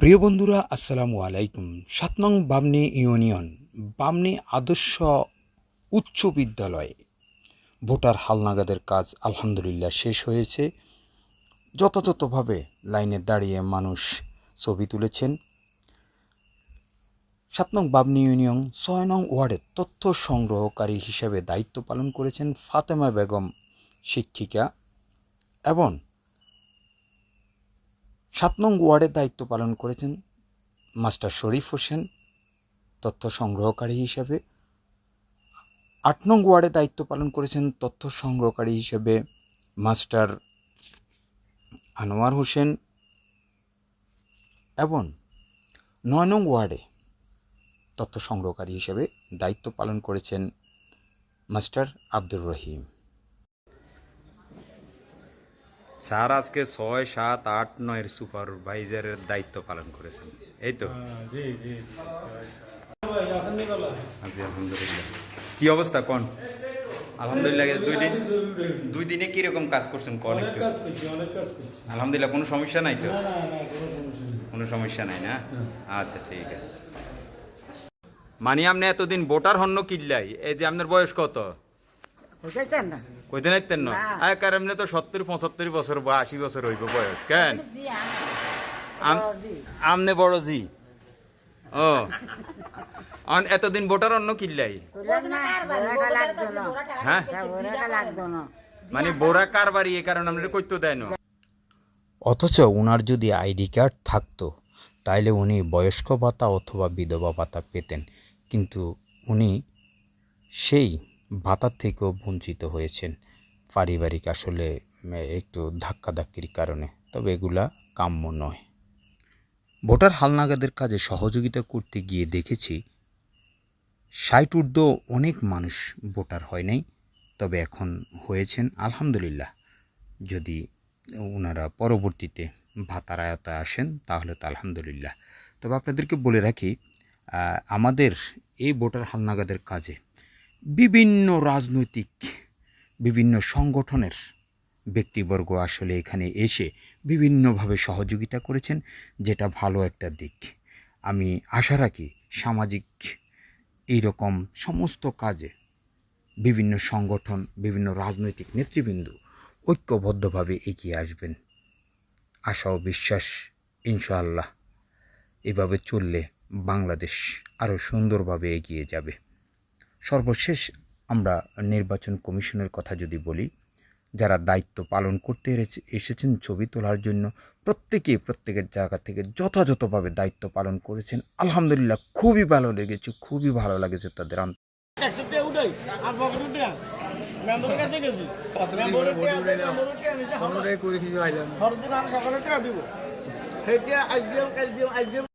প্রিয় বন্ধুরা, আসসালামু আলাইকুম। সাত নং বামনি ইউনিয়ন, বামনি আদর্শ উচ্চ বিদ্যালয়ে। ভোটার হালনাগাদের কাজ আলহামদুলিল্লাহ শেষ হয়েছে। যথাযথভাবে লাইনে দাঁড়িয়ে মানুষ ছবি তুলেছেন। সাত নং বাবনি ইউনিয়ন, ছয় নং ওয়ার্ডের তথ্য সংগ্রহকারী হিসেবে দায়িত্ব পালন করেছেন ফাতেমা বেগম শিক্ষিকা এবং সাত নং ওয়ার্ডের দায়িত্ব পালন করেছেন মাস্টার শরীফ হোসেন, তথ্য সংগ্রহকারী হিসেবে। আট নং ওয়ার্ডে দায়িত্ব পালন করেছেন তথ্য সংগ্রহকারী হিসেবে মাস্টার আনোয়ার হোসেন এবং নয় নং ওয়ার্ডে তথ্য সংগ্রহকারী হিসেবে দায়িত্ব পালন করেছেন মাস্টার আব্দুর রহিম। স্যার আজকে ছয় সাত আট নয়ের সুপারভাইজারের দায়িত্ব পালন করেছেন। এই তো? জি জি জি আছি আলহামদুলিল্লাহ। কি অবস্থা কোন? আলহামদুলিল্লাহ দুই দিন দুই দিনে কীরকম কাজ করছেন কোন একটু? আলহামদুলিল্লাহ কোনো সমস্যা নাই তো? না না না কোনো সমস্যা নেই। কোনো সমস্যা নাই না? আচ্ছা ঠিক আছে। মানে আপনি এতদিন ভোটার হন্য কিল্লাই? এই যে আপনার বয়স কত? না। কইতে নাইতেন না? না। আয় কার এমনি তো সত্তর পঁচাত্তর বছর বা আশি বছর হইব বয়স কেন? আম- আমনে বড় জি। ও। এতদিন ভোটার অন্য কিল্লাই? হ্যাঁ? মানে বোরা কারবারি এ কারণে আমরা কইতে দেয় না। অথচ ওনার যদি আইডি কার্ড থাকতো তাইলে উনি বয়স্ক ভাতা অথবা বিধবা ভাতা পেতেন। কিন্তু উনি সেই ভাতার থেকেও বঞ্চিত হয়েছেন। পারিবারিক আসলে একটু ধাক্কাধাক্কির কারণে, তবে এগুলা কাম্য নয়। ভোটার হালনাগাদের কাজে সহযোগিতা করতে গিয়ে দেখেছি, ষাট ঊর্ধ্ব অনেক মানুষ ভোটার হয় নাই, তবে এখন হয়েছেন আলহামদুলিল্লাহ। যদি ওনারা পরবর্তীতে ভাতার আয়তায় আসেন, তাহলে তো আলহামদুলিল্লাহ। তবে আপনাদেরকে বলে রাখি আমাদের এই ভোটার হালনাগাদের কাজে বিভিন্ন রাজনৈতিক, বিভিন্ন সংগঠনের ব্যক্তিবর্গ আসলে এখানে এসে বিভিন্নভাবে সহযোগিতা করেছেন, যেটা ভালো একটা দিক। আমি আশা রাখি সামাজিক এইরকম সমস্ত কাজে বিভিন্ন সংগঠন, বিভিন্ন রাজনৈতিক নেতৃবৃন্দ ঐক্যবদ্ধভাবে এগিয়ে আসবেন। আশা ও বিশ্বাস ইনশাআল্লাহ এভাবে চললে বাংলাদেশ আরও সুন্দরভাবে এগিয়ে যাবে। সর্বশেষ আমরা নির্বাচন কমিশনের কথা যদি বলি, যারা দায়িত্ব পালন করতে এসেছে- এসেছেন, ছবি তোলার জন্য প্রত্যেকে, প্রত্যেকের জায়গা থেকে যথাযথভাবে দায়িত্ব পালন করেছেন। আলহামদুলিল্লাহ খুবই ভালো লেগেছে, খুবই ভালো লেগেছে তাদের সকালে